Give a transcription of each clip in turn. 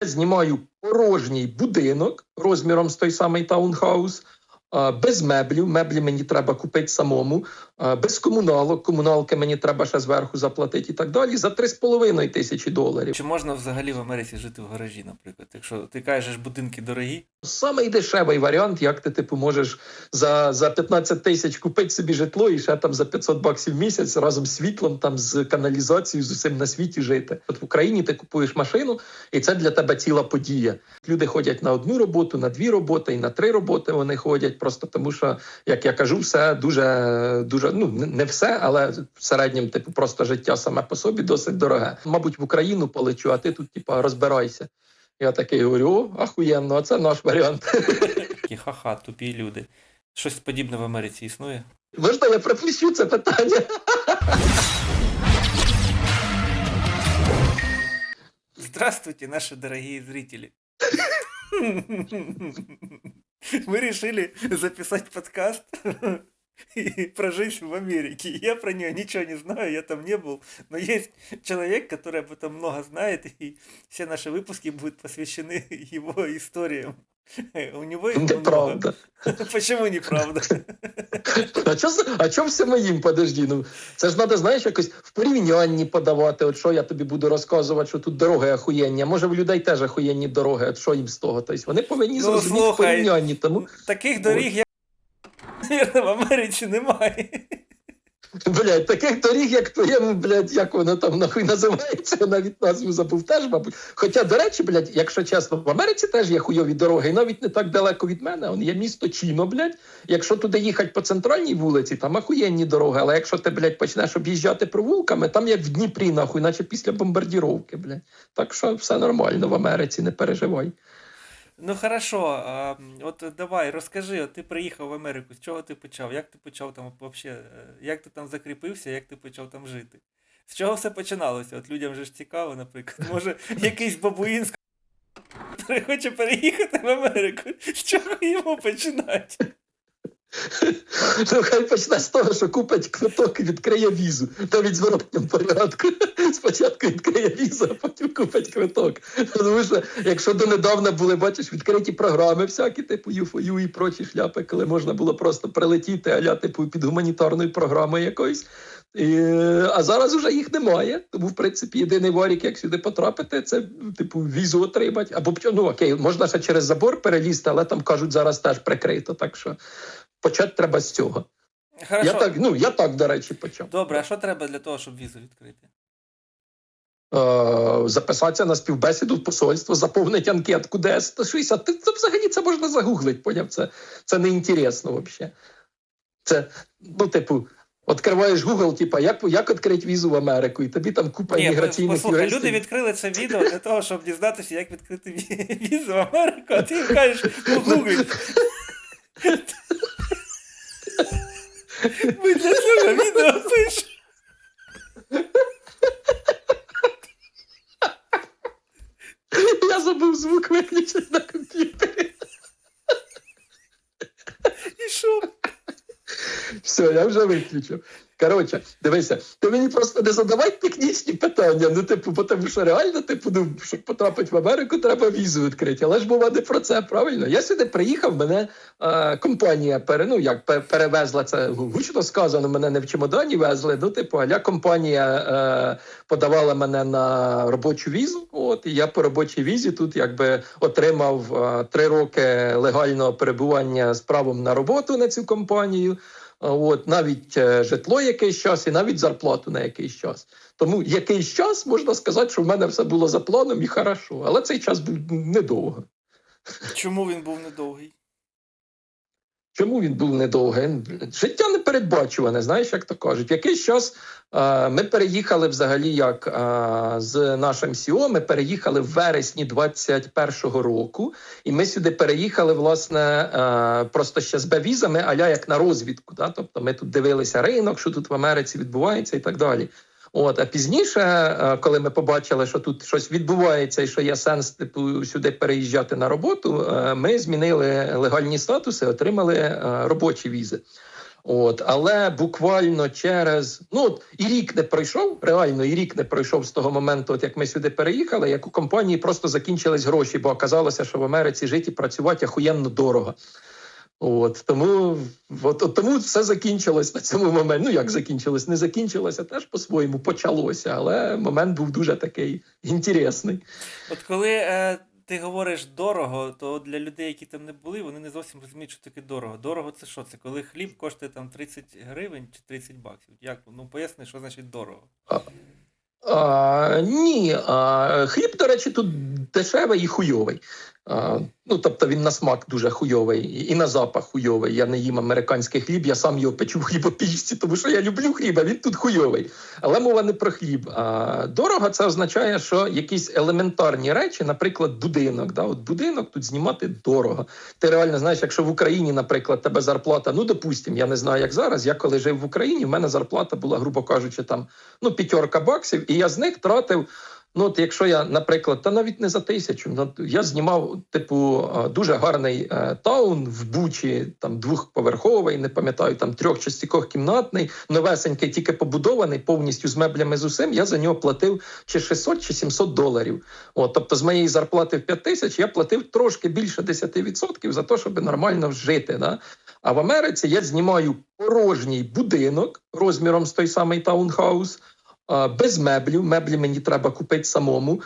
знімаю порожній будинок розміром з той самий таунхаус. Без меблів, меблі мені треба купити самому, без комуналок, комуналки мені треба ще зверху заплатити і так далі. За 3,5 тисячі доларів. Чи можна взагалі в Америці жити в гаражі, наприклад? Якщо ти кажеш, будинки дорогі, Самий дешевий варіант, як ти типу можеш за, за 15 тисяч купити собі житло і ще там за 500 баксів в місяць разом з світлом, там з каналізацією, з усім на світі жити. От в Україні ти купуєш машину, і це для тебе ціла подія. Люди ходять на одну роботу, на дві роботи і на три роботи. Вони ходять просто тому, що як я кажу, все дуже дуже ну не- все, але в середньому, типу, просто життя саме по собі досить дороге. Мабуть, в Україну полечу, а ти тут, типу, розбирайся. Я такий говорю: о, ахуєнно, а це наш варіант. такі ха-ха, тупі люди. Щось подібне в Америці існує. Можна я пропущу це питання? Здравствуйте, наши дорогие зрители. Мы решили записать подкаст и про жизнь в Америке. Я про нее ничего не знаю, я там не был. Но есть человек, который об этом много знает, и все наши выпуски будут посвящены его историям. У него их много. Неправда. Почему неправда? А чо, з- а чо все моїм подожди? Ну це ж треба, знаєш, якось в порівнянні подавати. От що я тобі буду розказувати, що тут дороги ахуєнні. А може в людей теж ахуєнні дороги, от що їм з того? Тобто вони повинні Ну, зрозуміти в слухай. порівнянні. Тому Таких доріг, як Наверное, в Америці немає. Блядь, таких доріг, як твоєму, блядь, як воно там нахуй називається, я навіть назву забув теж, мабуть. Хоча, до речі, блядь, якщо чесно, в Америці теж є хуйові дороги, і навіть не так далеко від мене. Он є місто Чіно, блядь. Якщо туди їхати по центральній вулиці, там ахуєнні дороги. Але якщо ти, блядь, почнеш об'їжджати провулками, там як в Дніпрі, нахуй, наче після бомбардіровки, блядь. Так що все нормально в Америці, не переживай. Ну хорошо, а, от давай, розкажи, от ти приїхав в Америку, з чого ти почав? Як ти почав там вообще, е, як ти там закріпився, як ти почав там жити? З чого все починалося? От людям же ж цікаво, наприклад. Може, якийсь бабуїн хоче переїхати в Америку. З чого йому починати? Ну, хай почне з того, що купить квиток і відкриє візу. Навіть від зворотньому порядку. Спочатку відкриє візу, а потім купить квиток. Тому що, якщо донедавна були, бачиш, відкриті програми, всякі, типу ЮФОЮ і прочі шляпи, коли можна було просто прилетіти, аля, типу, під гуманітарною програмою якоюсь. І, а зараз вже їх немає. Тому, в принципі, єдиний варік, як сюди потрапити, це типу візу отримати. Або ну окей, можна ще через забор перелізти, але там кажуть, зараз теж прикрито. Так що почати треба з цього. Хорошо. Я так, ну я так, до речі, почав. Добре, а що треба для того, щоб візу відкрити? Е, записатися на співбесіду в посольство, заповнити анкетку ДС 60. Ти це взагалі це можна загуглити, поняв? Це, це не інтересно взагалі. Це, ну, типу, відкриваєш Google, типа, як, як відкрити візу в Америку, і тобі там купа Ні, імміграційних послухай, юристів. люди відкрили це відео для того, щоб дізнатися, як відкрити візу в Америку, а ти їм кажеш, ну гуглі. Ми для цього відео пишемо. Я забув звук виключити на комп'ютері. І що? Все, я вже виключив. Коротше, дивися, ти мені просто не задавай технічні питання. Ну, типу, бо тому що реально, типу, ну, щоб потрапити в Америку, треба візу відкрити. Але ж мова не про це, правильно? Я сюди приїхав, мене е, компанія пере, ну, як, перевезла це гучно сказано, мене не в чемодані везли. Ну, типу, аля компанія е, подавала мене на робочу візу. От, і я по робочій візі тут якби отримав е, три роки легального перебування з правом на роботу на цю компанію. От навіть е, житло якийсь час, і навіть зарплату на якийсь час. Тому якийсь час можна сказати, що в мене все було за планом і хорошо, але цей час був недовго. Чому він був недовгий? Чому він був недовгий? Життя непередбачуване, знаєш, як то кажуть. В якийсь час е, ми переїхали взагалі як е, з нашим СІО, ми переїхали в вересні 21-го року, і ми сюди переїхали, власне, е, просто ще з бевізами, аля як на розвідку. Да? Тобто ми тут дивилися ринок, що тут в Америці відбувається і так далі. От, а пізніше, е, коли ми побачили, що тут щось відбувається і що є сенс типу сюди переїжджати на роботу, е, ми змінили легальні статуси, отримали е, робочі візи. От, але буквально через ну от, і рік не пройшов, реально і рік не пройшов з того моменту, от як ми сюди переїхали, як у компанії просто закінчились гроші, бо оказалося, що в Америці жити і працювати ахуєнно дорого. От тому, от, от тому все закінчилось на цьому моменті. Ну як закінчилось, не закінчилося, теж по-своєму почалося, але момент був дуже такий інтересний. От коли е, ти говориш дорого, то для людей, які там не були, вони не зовсім розуміють, що таке дорого. Дорого це що? Це коли хліб коштує там 30 гривень чи 30 баксів. Як? Ну поясни, що значить дорого. А, ні, а, хліб, до речі, тут дешевий і хуйовий. Ну, тобто він на смак дуже хуйовий і на запах хуйовий. Я не їм американський хліб, я сам його печу в хлібопічці, тому що я люблю хліб, а він тут хуйовий. Але мова не про хліб. А, дорого це означає, що якісь елементарні речі, наприклад, будинок. Да? От будинок тут знімати дорого. Ти реально знаєш, якщо в Україні, наприклад, тебе зарплата, ну допустим, я не знаю, як зараз. Я коли жив в Україні, в мене зарплата була, грубо кажучи, там ну п'ятерка баксів, і я з них тратив. Ну, от якщо я, наприклад, та навіть не за тисячу, ну, я знімав, типу, дуже гарний е, таун в Бучі, там двохповерховий, не пам'ятаю, там трьох чи кімнатний, новесенький, тільки побудований, повністю з меблями з усім. Я за нього платив чи 600, чи 700 доларів. От, тобто, з моєї зарплати в 5 тисяч я платив трошки більше 10% за те, щоб нормально жити. Да? А в Америці я знімаю порожній будинок розміром з той самий таунхаус. Без меблів, меблі мені треба купити самому,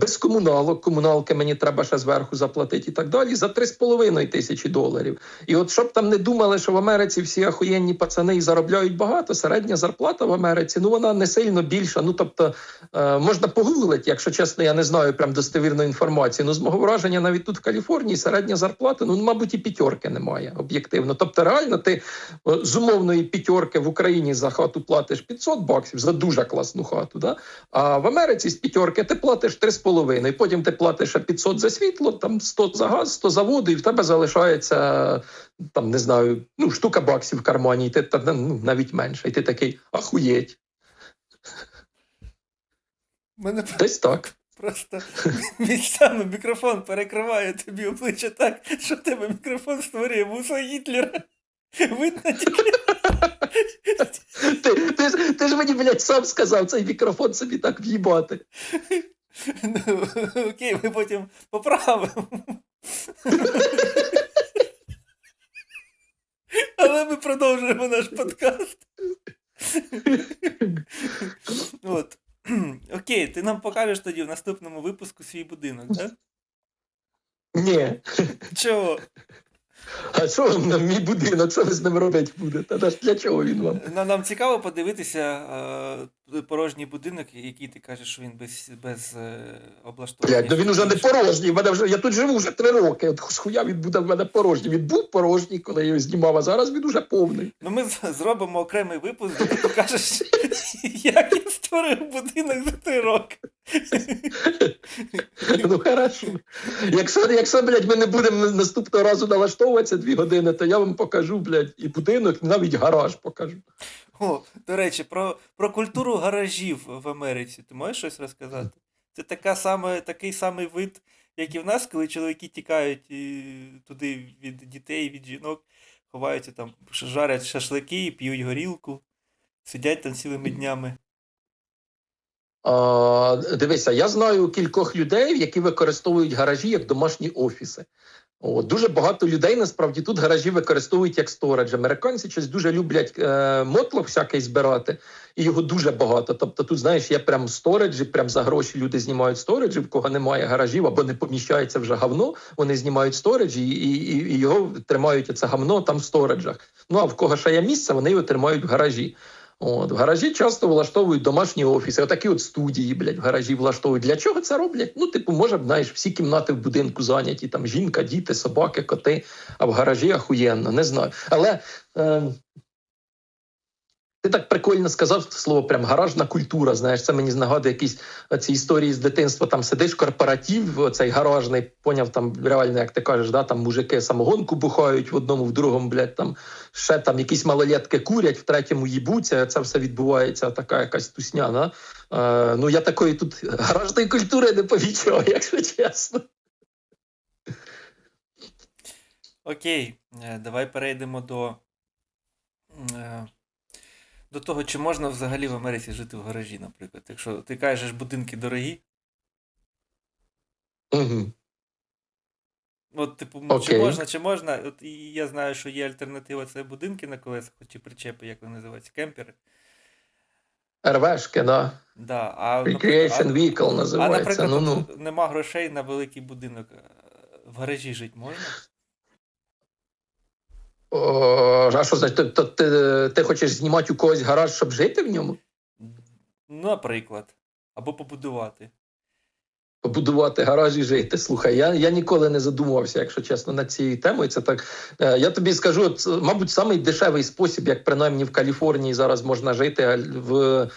без комуналок, комуналки мені треба ще зверху заплатити і так далі, за 3,5 тисячі доларів. І от щоб там не думали, що в Америці всі ахуєнні пацани і заробляють багато, середня зарплата в Америці, ну вона не сильно більша. Ну тобто е, можна погуглити, якщо чесно, я не знаю прям достовірної інформації. Ну, з мого враження, навіть тут в Каліфорнії середня зарплата, ну, мабуть, і п'ятерки немає об'єктивно. Тобто, реально, ти з умовної п'ятерки в Україні за хату платиш 500 баксів за дуже класну хату. Да? А в Америці з п'ятерки ти платиш 3,5, потім ти платиш 500 за світло, там 100 за газ, 100 за воду, і в тебе залишається там, не знаю, ну, штука баксів в кармані, і ти та, ну, навіть менше. І ти такий ахуєть. Мене Десь так. просто місцями мікрофон перекриває тобі обличчя так, що в тебе мікрофон створює вуса Гітлера. Видно тільки. Ти, ти, ж- ти ж мені, блядь, сам сказав цей мікрофон собі так в'їбати. Ну, окей, ми потім поправимо. Але ми продовжуємо наш подкаст. От. Окей, ти нам покажеш тоді в наступному випуску свій будинок, так? Ні. Чого? А що вам на мій будинок? Що ви з ним робити будете? Та Для чого він вам? Нам, нам цікаво подивитися е, порожній будинок, який ти кажеш, що він без, без е, облаштування. Блядь, ну він уже не порожній. в Мене вже, я тут живу вже три роки. От схуя він буде в мене порожній. Він був порожній, коли я його знімав, а зараз він уже повний. Ну, ми з- зробимо окремий випуск, де ти покажеш, як я створив будинок за три роки. Ну хорошо. Якщо, якщо блядь, ми не будемо наступного разу налаштовуватися дві години, то я вам покажу, блядь, і будинок, навіть гараж покажу. О, до речі, про, про культуру гаражів в Америці. Ти можеш щось розказати? Це така саме, такий самий вид, як і в нас, коли чоловіки тікають і, туди від дітей, від жінок, ховаються там, жарять шашлики, п'ють горілку, сидять там цілими днями. А, дивися, я знаю кількох людей, які використовують гаражі як домашні офіси. О, дуже багато людей насправді тут гаражі використовують як сторидж. Американці щось дуже люблять е, мотлох всякий збирати, і його дуже багато. Тобто, тут знаєш, є прям сториджі, прям за гроші люди знімають сториджі, в кого немає гаражів або не поміщається вже гавно. Вони знімають сториджі і, і, і його тримають це гавно там в сториджах. Ну а в кого ще є місце, вони його тримають в гаражі. От, в гаражі часто влаштовують домашні офіси, отакі от студії, блядь, в гаражі влаштовують. Для чого це роблять? Ну, типу, може, знаєш, всі кімнати в будинку зайняті, там жінка, діти, собаки, коти, а в гаражі ахуєнно, не знаю. Але е, ти так прикольно сказав слово прям гаражна культура. Знаєш, це мені нагадує якісь ці історії з дитинства. Там сидиш корпоратив, цей гаражний, поняв там реально, як ти кажеш, да, там мужики самогонку бухають в одному, в другому, блядь, там ще там якісь малолетки курять, в третьому їбуться. Це все відбувається, така якась тусня. Да? Е, ну я такої тут гаражної культури не помічав, якщо чесно. Окей, е, давай перейдемо до е, до того, чи можна взагалі в Америці жити в гаражі, наприклад. Якщо ти кажеш, будинки дорогі, Угу. от, типу, ну, чи можна, чи можна. От, і я знаю, що є альтернатива, це будинки на колесах, чи причепи, як вони називаються, кемпери. РВшки, да. Да, а, Recreation Vehicle а, а, наприклад, Ну ну. нема грошей на великий будинок. е, В гаражі жити можна? О, а що значить? Тобто ти, ти хочеш знімати у когось гараж, щоб жити в ньому? Наприклад. Або побудувати. Побудувати гараж і жити. Слухай, я, я ніколи не задумувався, якщо чесно, над цією темою. Це так. е, Я тобі скажу, от, мабуть, самий дешевий спосіб, як принаймні в Каліфорнії зараз можна жити а, в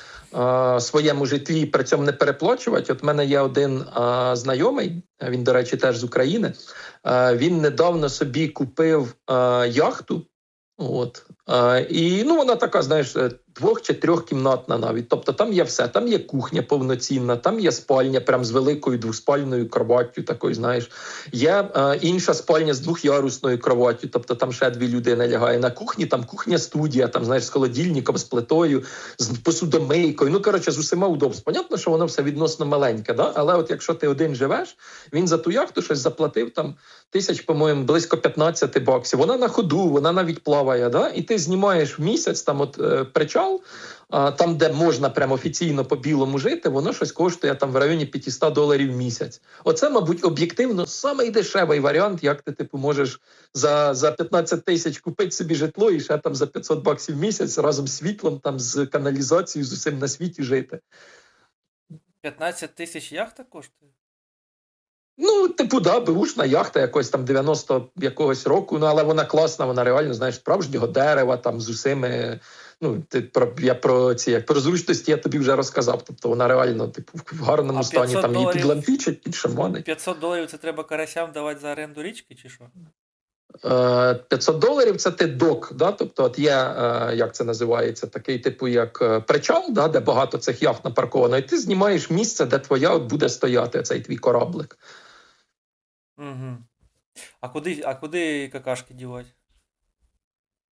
е, своєму житлі і при цьому не переплачувати. От в мене є один е, знайомий, він, до речі, теж з України. Е, він недавно собі купив е, яхту. От е, і ну вона така, знаєш, е, двох чи трьохкімнатна навіть. Тобто там є все. Там є кухня повноцінна, там є спальня, прям з великою двоспальною кроваттю. Такою, знаєш, є е, інша спальня з двохярусною кроваттю. Тобто там ще дві людини лягає на кухні. Там кухня студія, там знаєш, з холодильником, з плитою, з посудомийкою. Ну коротше, з усіма удобств. Понятно, що воно все відносно маленьке, да? але от якщо ти один живеш, він за ту яхту щось заплатив там тисяч, по-моєму, близько 15 баксів. Вона на ходу, вона навіть плаває. Да? І ти знімаєш в місяць там от е, причал, а, там, де можна прямо офіційно по білому жити, воно щось коштує там в районі 500 доларів в місяць. Оце, мабуть, об'єктивно самий дешевий варіант, як ти типу можеш за, за 15 тисяч купити собі житло і ще там за 500 баксів в місяць разом з світлом, там з каналізацією, з усім на світі жити. 15 тисяч яхта коштує? Ну, типу, да, беушна яхта якось там 90 якогось року, ну але вона класна, вона реально, знаєш, справжнього дерева, там з усіми. Ну, ти про я про ці як про зручності я тобі вже розказав. Тобто вона реально, типу, в гарному стані 500 там її підлампічать, підшаманить. 500 доларів це треба карасям давати за оренду річки, чи що? Е, 500 доларів це ти док, да? тобто от є, е, як це називається, такий типу як е, причал, да? де багато цих яхт напарковано, і ти знімаєш місце, де твоя от буде стояти цей твій кораблик. Угу. А куди, а куди какашки дівати?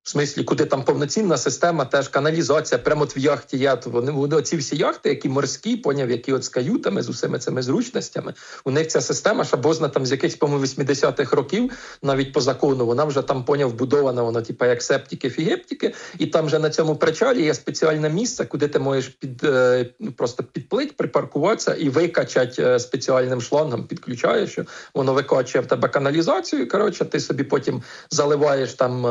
В смислі, куди там повноцінна система, теж каналізація, прямо от в яхті. То вони, вони оці всі яхти, які морські, поняв, які от з каютами, з усіми цими зручностями. У них ця система шабозна там з якихось, по-моєму, 80-х років, навіть по закону, вона вже там поняв вбудована, вона, типа, як септики, фігептики, і там вже на цьому причалі є спеціальне місце, куди ти можеш під е, ну, просто підплить, припаркуватися і викачати е, спеціальним шлангом, підключаєш, воно викачує в тебе каналізацію. Коротше, ти собі потім заливаєш там.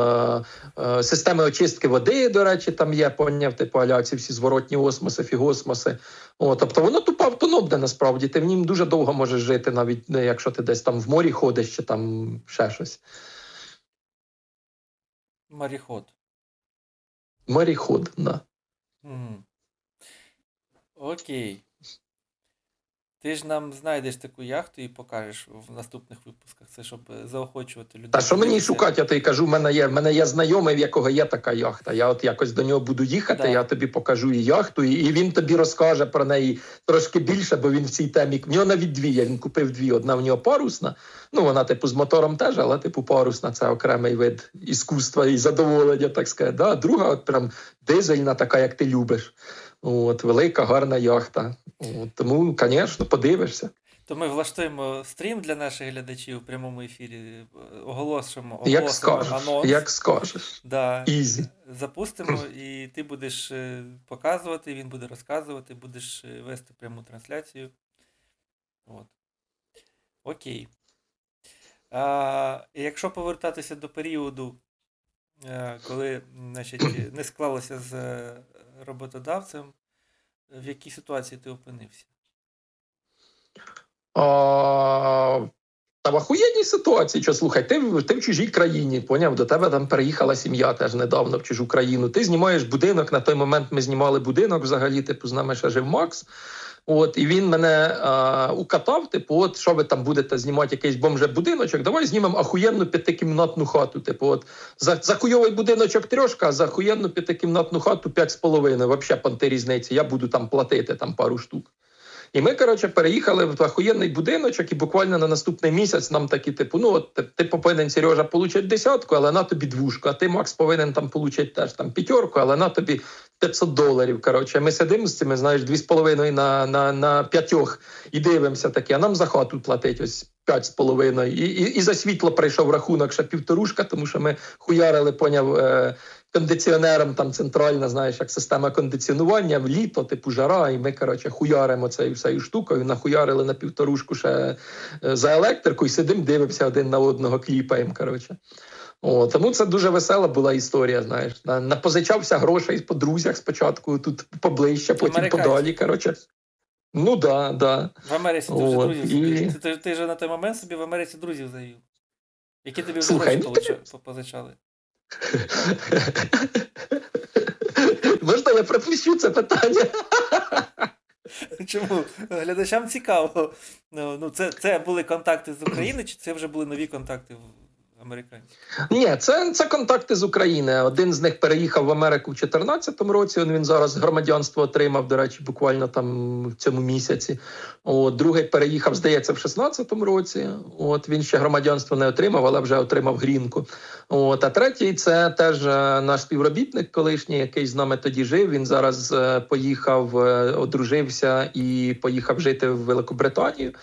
Е, Системи очистки води, до речі, там є, поняв, типу аля ці всі зворотні осмоси, фігосмоси. О, тобто воно тупо автономне насправді. Ти в нім дуже довго можеш жити, навіть якщо ти десь там в морі ходиш чи там ще щось. Моріход. Моріход, да. Окей. Ти ж нам знайдеш таку яхту і покажеш в наступних випусках. Це щоб е, заохочувати людей. Та що мені шукати? Я тобі кажу, в мене є в мене є знайомий, в якого є така яхта. Я от якось до нього буду їхати. Да. Я тобі покажу і яхту, і, і він тобі розкаже про неї трошки більше, бо він в цій темі. В нього навіть дві. є, Він купив дві. Одна в нього парусна. Ну вона, типу, з мотором теж, але типу парусна це окремий вид іскусства і задоволення, так сказати. Да? Друга, от прям дизельна, така, як ти любиш. От велика, гарна яхта. От, тому, звісно, подивишся. То ми влаштуємо стрім для наших глядачів у прямому ефірі. е, Оголосимо, Як скажеш, анонс. як скажеш. Да. Ізі. Запустимо, і ти будеш е, показувати, він буде розказувати, будеш е, вести пряму трансляцію. От. Окей. А, якщо повертатися до періоду, коли значить, не склалося з е, роботодавцем, в якій ситуації ти опинився? А, та в охуєнній ситуації, що слухай, ти, ти в чужій країні, поняв, до тебе там переїхала сім'я теж недавно в чужу країну. Ти знімаєш будинок. На той момент ми знімали будинок взагалі, типу, з нами ще жив Макс. От, і він мене а, укатав, типу, от що ви там будете знімати якийсь бомже-будиночок, давай знімемо ахуєнну п'ятикімнатну хату. Типу, от за, за хуйовий будиночок трьошка, за ахуєнну п'ятикімнатну хату п'ять з половиною. Взагалі панти різниці. Я буду там платити там пару штук. І ми, коротше, переїхали в охуєнний будиночок, і буквально на наступний місяць нам такі, типу, ну от ти, повинен Сережа получить десятку, але на тобі двушку, а ти, Макс, повинен там получити теж там п'ятерку, але на тобі 500 доларів. Коротше, ми сидимо з цими, знаєш, дві з половиною на, на, на п'ятьох і дивимося таке, а нам за хату платить ось п'ять з половиною. І, і, і за світло прийшов рахунок ще півторушка, тому що ми хуярили, поняв. Е, кондиціонером там центральна, знаєш, як система кондиціонування в літо, типу жара, і ми коротше хуяримо цією всею штукою. Нахуярили на півторушку ще е, за електрику і сидимо, дивимося один на одного, кліпаємо. Коротше. О, тому це дуже весела була історія. Знаєш, напозичався грошей по друзях спочатку, тут поближче, потім Американці. подалі. Коротше. Ну да, да. В Америці ти вже От, друзів і- Ти, ти, ти ж на той момент собі в Америці друзів завів. Які тобі вже Слухай, гроші ну, по- позичали. Можна я пропущу це питання? Чому? Глядачам цікаво. Ну, ну це, це були контакти з України, чи це вже були нові контакти в американців? Ні, це, це контакти з України. Один з них переїхав в Америку в 2014 році. Він, він зараз громадянство отримав, до речі, буквально там в цьому місяці. От, другий переїхав, здається, в 16-му році. От він ще громадянство не отримав, але вже отримав грінку. От, а третій це теж е, наш співробітник, колишній, який з нами тоді жив. Він зараз е, поїхав, е, одружився і поїхав жити в Великобританію.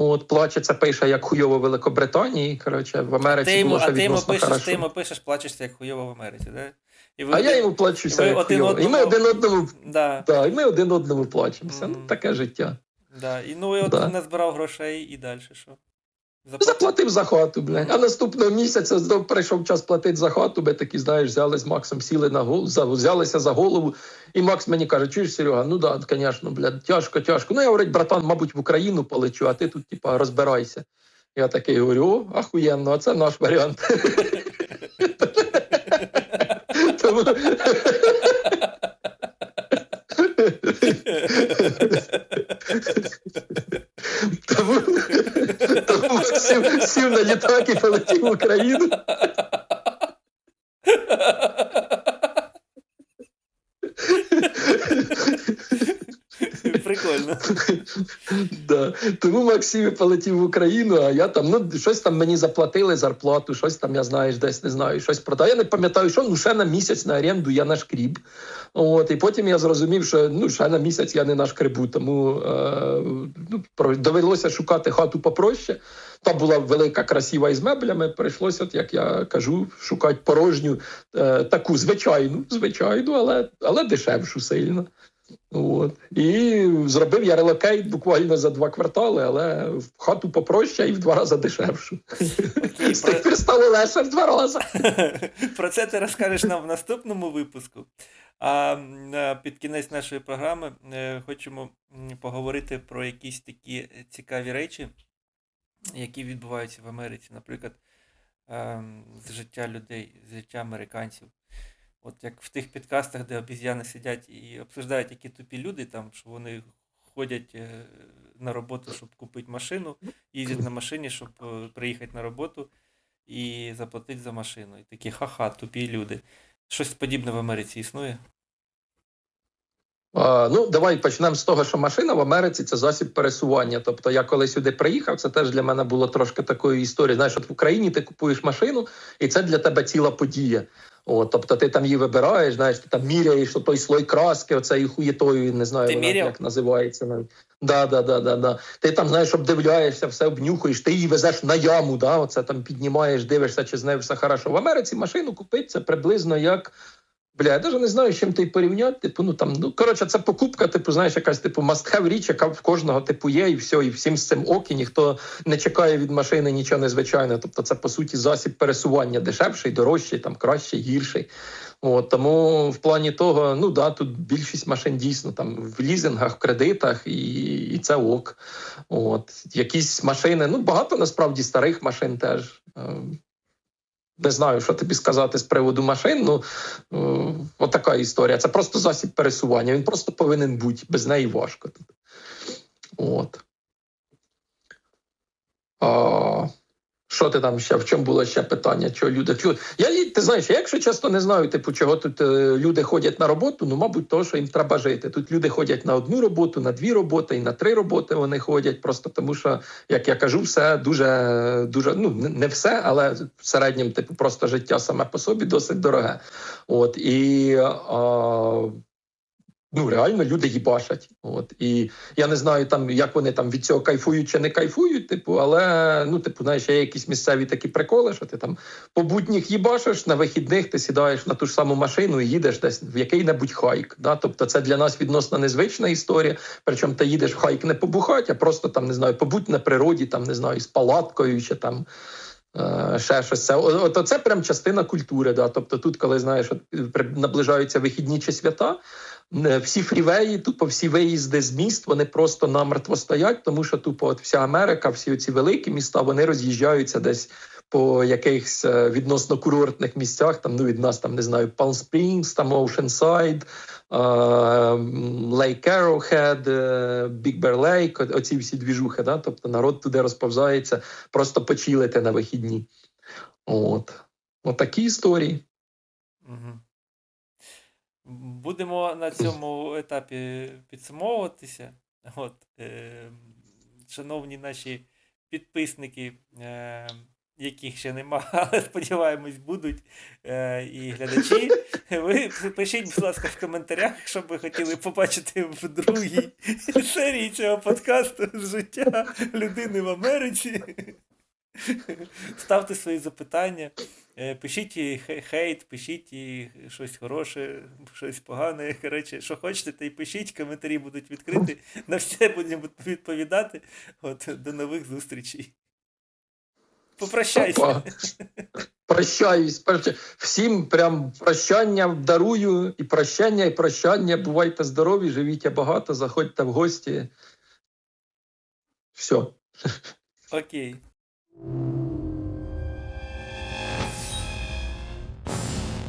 От плачеться, пише як хуйово в Великобританії. Коротше, в Америці Ти йому, було а ти йому пишеш, хорошо. ти йому пишеш, плачешся як хуйово в Америці, да? І ви А я йому плачуся. як один хуйово. І ми один одному, Да, да, і ми один одному плачемося. Ну, таке життя. да. І, ну і от Да. не збирав грошей і далі що? Заплатив? За хату, блядь. А наступного місяця знов прийшов час платити за хату. Ми такі, знаєш, взяли з Максом, сіли на голову, взялися за голову. І Макс мені каже: чуєш, Серега, ну да, звісно, блядь, тяжко, тяжко. Ну я говорить, братан, мабуть, в Україну полечу, а ти тут, типа, розбирайся. Я такий говорю: о, ахуєнно, а це наш варіант. Тому... Тому сів на літак і полетів в Україну. Прикольно. Да. Тому Максим полетів в Україну, а я там, ну, щось там мені заплатили зарплату, щось там, я знаєш, десь не знаю, щось продав. Я не пам'ятаю, що ну ще на місяць на оренду я нашкріб. От, і потім я зрозумів, що ну, ще на місяць я не нашкребу, тому е, ну, довелося шукати хату попроще. Та була велика, красива із меблями. Прийшлося, от, як я кажу, шукати порожню, е, таку звичайну, звичайну, але, але дешевшу сильно. От. І зробив я релокейт буквально за два квартали, але в хату попроще і в два рази дешевшу. З тих пір стало легше в два рази. Про це ти розкажеш нам в наступному випуску. А е, під кінець нашої програми е, хочемо поговорити про якісь такі цікаві речі, які відбуваються в Америці, наприклад, з життя людей, з життя американців. От як в тих підкастах, де обіз'яни сидять і обсуждають, які тупі люди, там, що вони ходять е, на роботу, щоб купити машину, їздять на машині, щоб е, приїхати на роботу і заплатити за машину. І такі ха-ха, тупі люди. Щось подібне в Америці існує? Ну, давай почнемо з того, що машина в Америці це засіб пересування. Тобто, я коли сюди приїхав, це теж для мене було трошки такою історією. Знаєш, от в Україні ти купуєш машину, і це для тебе ціла подія. От, тобто ти там її вибираєш, знаєш, ти там міряєш той слой краски, оцею хуєтою, не знаю, вона, як називається. навіть. Да, да, да, да, да. Ти там, знаєш, обдивляєшся, все обнюхаєш, ти її везеш на яму, да, оце там піднімаєш, дивишся, чи з нею все хорошо. В Америці машину купити це приблизно як. Бля, я навіть не знаю, чим ти порівняти. Типу, ну там, ну коротше, це покупка, типу, знаєш, якась типу must-have річ, яка в кожного типу є, і все, і всім з цим ок, і ніхто не чекає від машини нічого незвичайного. Тобто, це по суті засіб пересування дешевший, дорожчий, там кращий, гірший. От тому в плані того, ну да, тут більшість машин дійсно там в лізингах, в кредитах, і, і це ок. От якісь машини, ну багато насправді старих машин теж. Не знаю, що тобі сказати з приводу машин. Ну е, отака історія. Це просто засіб пересування. Він просто повинен бути. Без неї важко тут. От. А, Що ти там ще? В чому було ще питання? Чого люди Я ти знаєш, я якщо чесно не знаю, типу, чого тут е, люди ходять на роботу. Ну, мабуть, того, що їм треба жити. Тут люди ходять на одну роботу, на дві роботи і на три роботи вони ходять. Просто тому, що як я кажу, все дуже дуже ну не- все, але в середньому, типу, просто життя саме по собі досить дороге. От і а, ну реально люди їбашать. От і я не знаю, там як вони там від цього кайфують чи не кайфують, типу, але ну, типу, знаєш, є якісь місцеві такі приколи, що ти там по будніх їбашиш, на вихідних ти сідаєш на ту ж саму машину і їдеш десь в який-небудь хайк. Да? Тобто це для нас відносно незвична історія. Причому ти їдеш в хайк не побухати, а просто там не знаю, побудь на природі, там не знаю, з палаткою чи там. е, Ще щось це от це прям частина культури. Да? Тобто, тут, коли знаєш, наближаються вихідні чи свята, всі фрівеї, тупо всі виїзди з міст, вони просто намертво стоять, тому що тупо от вся Америка, всі ці великі міста, вони роз'їжджаються десь по якихось е, відносно курортних місцях. Там ну від нас там не знаю, Palm Springs, там е, м, Lake Arrowhead, е, Big Bear Lake, оці всі двіжухи. Да? Тобто народ туди розповзається, просто почилити на вихідні. От. Отакі історії. Угу. Будемо на цьому етапі підсумовуватися. От, е, шановні наші підписники, е, яких ще нема, але сподіваємось, будуть. Е, і глядачі. Ви пишіть, будь ласка, в коментарях, що ви хотіли побачити в другій серії цього подкасту життя людини в Америці. Ставте свої запитання. Е, Пишіть хейт, пишіть щось хороше, щось погане. Коротше, що хочете, то й пишіть, коментарі будуть відкриті. На все будемо відповідати. От, до нових зустрічей. Попрощайся. Опа. Прощаюсь. Всім прям прощання дарую і прощання, і прощання. Бувайте здорові, живіть багато, заходьте в гості. Все. Окей.